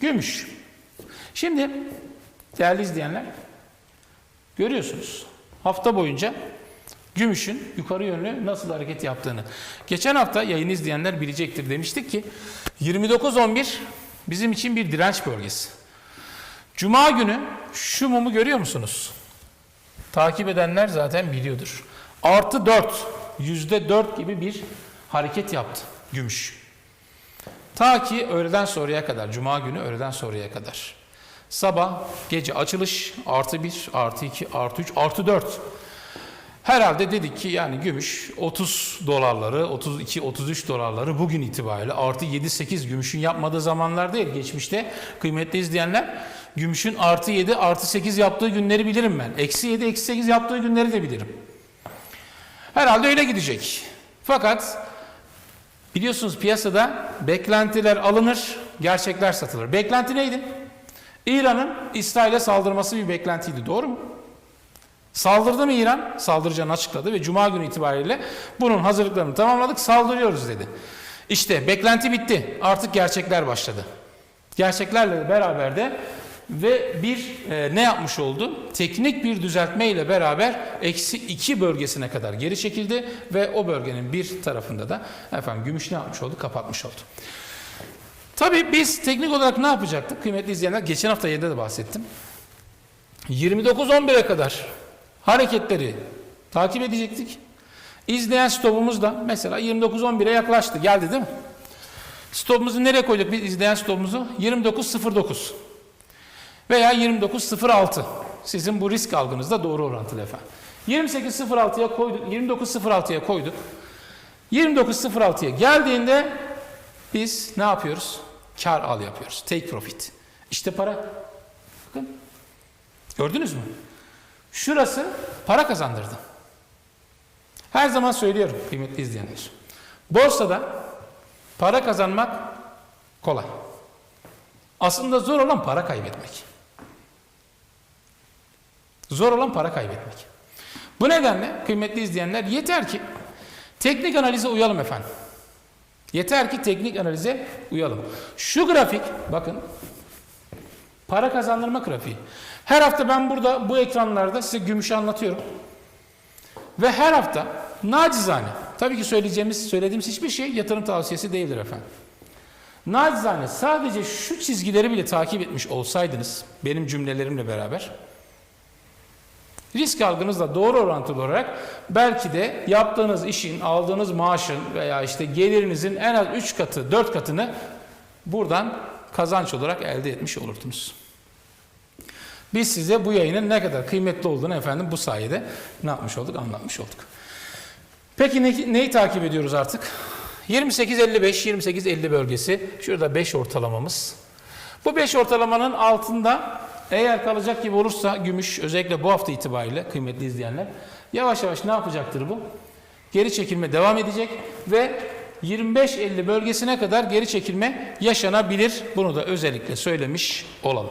Gümüş. Şimdi değerli izleyenler görüyorsunuz hafta boyunca gümüşün yukarı yönlü nasıl hareket yaptığını. Geçen hafta yayını izleyenler bilecektir demiştik ki 29-11 bizim için bir direnç bölgesi. Cuma günü şu mumu görüyor musunuz? Takip edenler zaten biliyordur. Artı 4, yüzde 4 gibi bir hareket yaptı gümüş. Ta ki öğleden sonraya kadar, cuma günü öğleden sonraya kadar. Sabah, gece açılış artı 1, artı 2, artı 3, artı 4. Herhalde dedik ki yani gümüş 30 dolarları, 32, 33 dolarları bugün itibariyle artı 7-8 gümüşün yapmadığı zamanlar değil. Geçmişte kıymetli izleyenler gümüşün artı 7, artı 8 yaptığı günleri bilirim ben. Eksi 7, eksi 8 yaptığı günleri de bilirim. Herhalde öyle gidecek. Fakat biliyorsunuz piyasada beklentiler alınır, gerçekler satılır. Beklenti neydi? İran'ın İsrail'e saldırması bir beklentiydi. Doğru mu? Saldırdı mı İran? Saldıracağını açıkladı ve Cuma günü itibariyle bunun hazırlıklarını tamamladık, saldırıyoruz dedi. İşte beklenti bitti. Artık gerçekler başladı. Gerçeklerle beraber de ve bir e, ne yapmış oldu? Teknik bir düzeltme ile beraber eksi 2 bölgesine kadar geri çekildi ve o bölgenin bir tarafında da efendim gümüş ne yapmış oldu? Kapatmış oldu. Tabii biz teknik olarak ne yapacaktık? Kıymetli izleyenler geçen hafta yayında da bahsettim. 29-11'e kadar hareketleri takip edecektik. İzleyen stopumuz da mesela 29-11'e yaklaştı. Geldi değil mi? Stopumuzu nereye koyduk biz izleyen stopumuzu? 29.09 veya 29.06. Sizin bu risk algınızda doğru orantılı efendim. 28.06'ya koyduk, 29.06'ya koyduk. 29.06'ya geldiğinde biz ne yapıyoruz? Kar al yapıyoruz. Take profit. İşte para. Bakın. Gördünüz mü? Şurası para kazandırdı. Her zaman söylüyorum kıymetli izleyenler. Borsada para kazanmak kolay. Aslında zor olan para kaybetmek. Zor olan para kaybetmek. Bu nedenle kıymetli izleyenler yeter ki teknik analize uyalım efendim. Yeter ki teknik analize uyalım. Şu grafik bakın para kazandırma grafiği. Her hafta ben burada bu ekranlarda size gümüşü anlatıyorum. Ve her hafta nacizane, tabii ki söyleyeceğimiz, söylediğimiz hiçbir şey yatırım tavsiyesi değildir efendim. Nacizane sadece şu çizgileri bile takip etmiş olsaydınız benim cümlelerimle beraber risk algınızla doğru orantılı olarak belki de yaptığınız işin, aldığınız maaşın veya işte gelirinizin en az 3 katı, 4 katını buradan kazanç olarak elde etmiş olurdunuz. Biz size bu yayının ne kadar kıymetli olduğunu efendim bu sayede ne yapmış olduk, anlatmış olduk. Peki ne, neyi takip ediyoruz artık? 28-55, 28-50 bölgesi. Şurada 5 ortalamamız. Bu 5 ortalamanın altında eğer kalacak gibi olursa gümüş özellikle bu hafta itibariyle kıymetli izleyenler yavaş yavaş ne yapacaktır bu? Geri çekilme devam edecek ve 25-50 bölgesine kadar geri çekilme yaşanabilir. Bunu da özellikle söylemiş olalım.